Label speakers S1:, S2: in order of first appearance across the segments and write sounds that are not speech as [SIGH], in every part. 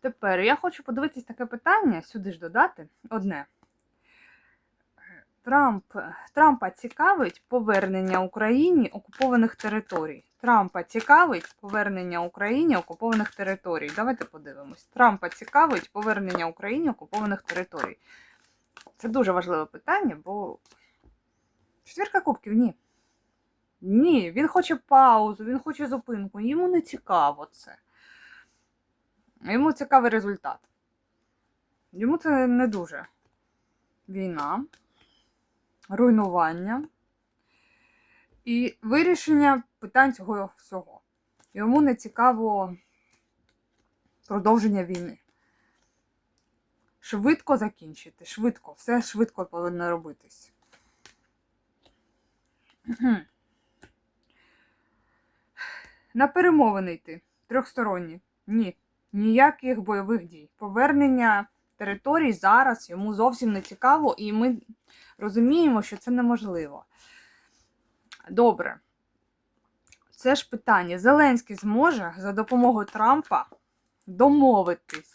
S1: Тепер я хочу подивитись таке питання, сюди ж додати одне. Трамп, Трампа цікавить повернення Україні окупованих територій. Трампа цікавить повернення Україні окупованих територій. Давайте подивимось. Трампа цікавить повернення Україні окупованих територій. Це дуже важливе питання, бо четвірка кубків ні. Ні, він хоче паузу, він хоче зупинку. Йому не цікаво це. Йому цікавий результат. Йому це не дуже. Війна, руйнування і вирішення питань цього всього. Йому не цікаво продовження війни. Швидко закінчити, швидко, все швидко повинно робитись. [CLEARS THROAT] На перемовини йти. Трьохсторонні. Ні. Ніяких бойових дій. Повернення територій зараз йому зовсім не цікаво, і ми розуміємо, що це неможливо. Добре. Це ж питання. Зеленський зможе за допомогою Трампа домовитись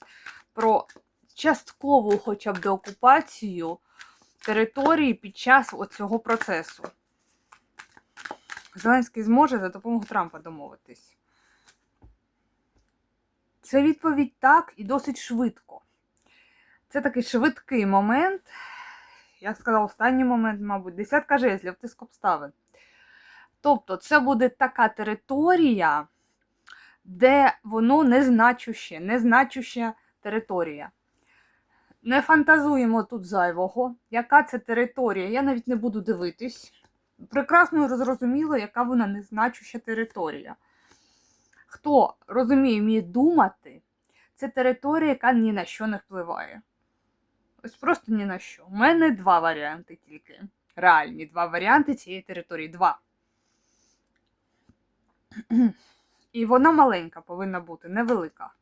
S1: про часткову хоча б деокупацію території під час цього процесу. Зеленський зможе за допомогою Трампа домовитись. Це відповідь так і досить швидко. Це такий швидкий момент. Я сказав, останній момент, мабуть, десятка жезлів, тиск обставин. Тобто, це буде така територія, де воно незначуще, незначуща територія. Не фантазуємо тут зайвого, яка це територія. Я навіть не буду дивитись. Прекрасно зрозуміло, яка вона незначуща територія. Хто розуміє, вміє думати, це територія, яка ні на що не впливає. Ось просто ні на що. У мене два варіанти тільки. Реальні два варіанти цієї території. Два. І вона маленька повинна бути, невелика.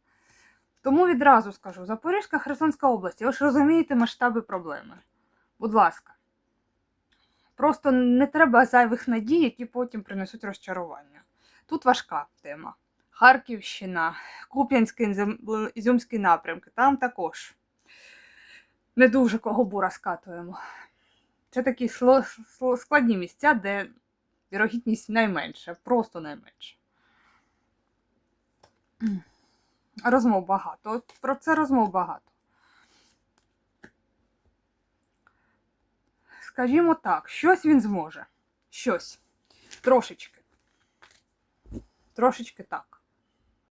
S1: Тому відразу скажу: Запорізька Херсонська область, ви ж розумієте масштаби проблеми. Будь ласка. Просто не треба зайвих надій, які потім принесуть розчарування. Тут важка тема. Харківщина, Куп'янський Ізюмський напрямки, там також не дуже кого бура скатуємо. Це такі складні місця, де вірогідність найменша, просто найменша. Розмов багато. От про це розмов багато. Скажімо так, щось він зможе. Щось. Трошечки. Трошечки так.